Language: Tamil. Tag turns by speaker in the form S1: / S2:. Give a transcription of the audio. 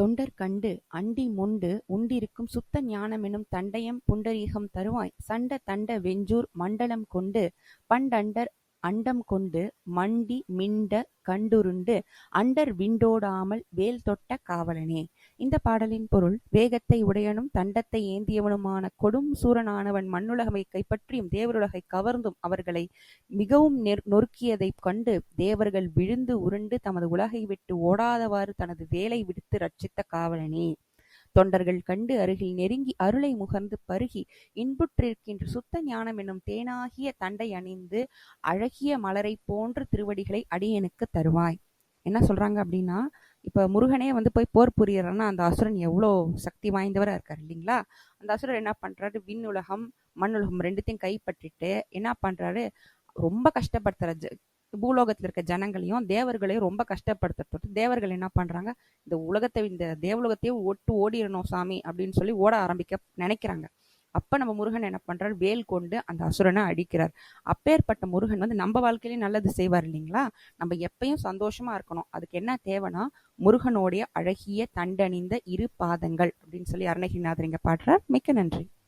S1: தொண்டர் கண்டு அண்டி மொண்டு உண்டிருக்கும் சுத்த ஞானமெனும் தண்டயம் புண்டரீகம் தருவாய் சண்ட தண்ட வெஞ்சூர் மண்டலம் கொண்டு பண்டண்டர் அண்டம் கொண்டு மண்டி மிண்ட கண்டுருண்டு அண்டர் விண்டோடாமல் வேல் தொட்ட காவலனே. இந்த பாடலின் பொருள் வேகத்தை உடையனும் தண்டத்தை ஏந்தியவனுமான கொடும் சூரனானவன் மண்ணுலகமை கைப்பற்றியும் தேவருலகை கவர்ந்தும் அவர்களை மிகவும் நொறுக்கியதைக் கண்டு தேவர்கள் விழுந்து உருண்டு தமது உலகை விட்டு ஓடாதவாறு தனது வேலை விடுத்து ரட்சித்த காவலனே. தொண்டர்கள் கண்டு அருகில் நெருங்கி அருளை முகர்ந்து பருகி இன்புற்றிருக்கின்ற சுத்த ஞானம் என்னும் தேனாகிய தண்டை அணிந்து அழகிய மலரைப் போன்ற திருவடிகளை அடியனுக்குத் தருவாய். என்ன சொல்றாங்க அப்படின்னா இப்ப முருகனே வந்து போய் போர் புரியறான்னா அந்த அசுரன் எவ்வளோ சக்தி வாய்ந்தவரா இருக்காரு இல்லைங்களா? அந்த அசுரர் என்ன பண்றாரு? விண்ணுலகம் மண்ணுலகம் ரெண்டுத்தையும் கைப்பற்றிட்டு என்ன பண்றாரு? ரொம்ப கஷ்டப்படுத்துற பூலோகத்தில் இருக்க ஜனங்களையும் தேவர்களையும் ரொம்ப கஷ்டப்படுத்துறது தேவர்கள் என்ன பண்றாங்க? இந்த உலகத்தை இந்த தேவலோகத்தையே ஒட்டு ஓடிடணும் சாமி அப்படின்னு சொல்லி ஓட ஆரம்பிக்க நினைக்கிறாங்க. அப்ப நம்ம முருகன் என்ன பண்றாரு? வேல் கொண்டு அந்த அசுரனை அடிக்கிறார். அப்பேற்பட்ட முருகன் வந்து நம்ம வாழ்க்கையிலேயே நல்லது செய்வார் இல்லைங்களா? நம்ம எப்பயும் சந்தோஷமா இருக்கணும். அதுக்கு என்ன தேவைன்னா முருகனுடைய அழகிய தண்டணிந்த இரு பாதங்கள் அப்படின்னு சொல்லி அருணகிரிநாதர் இங்க பாடுறார். மிக்க நன்றி.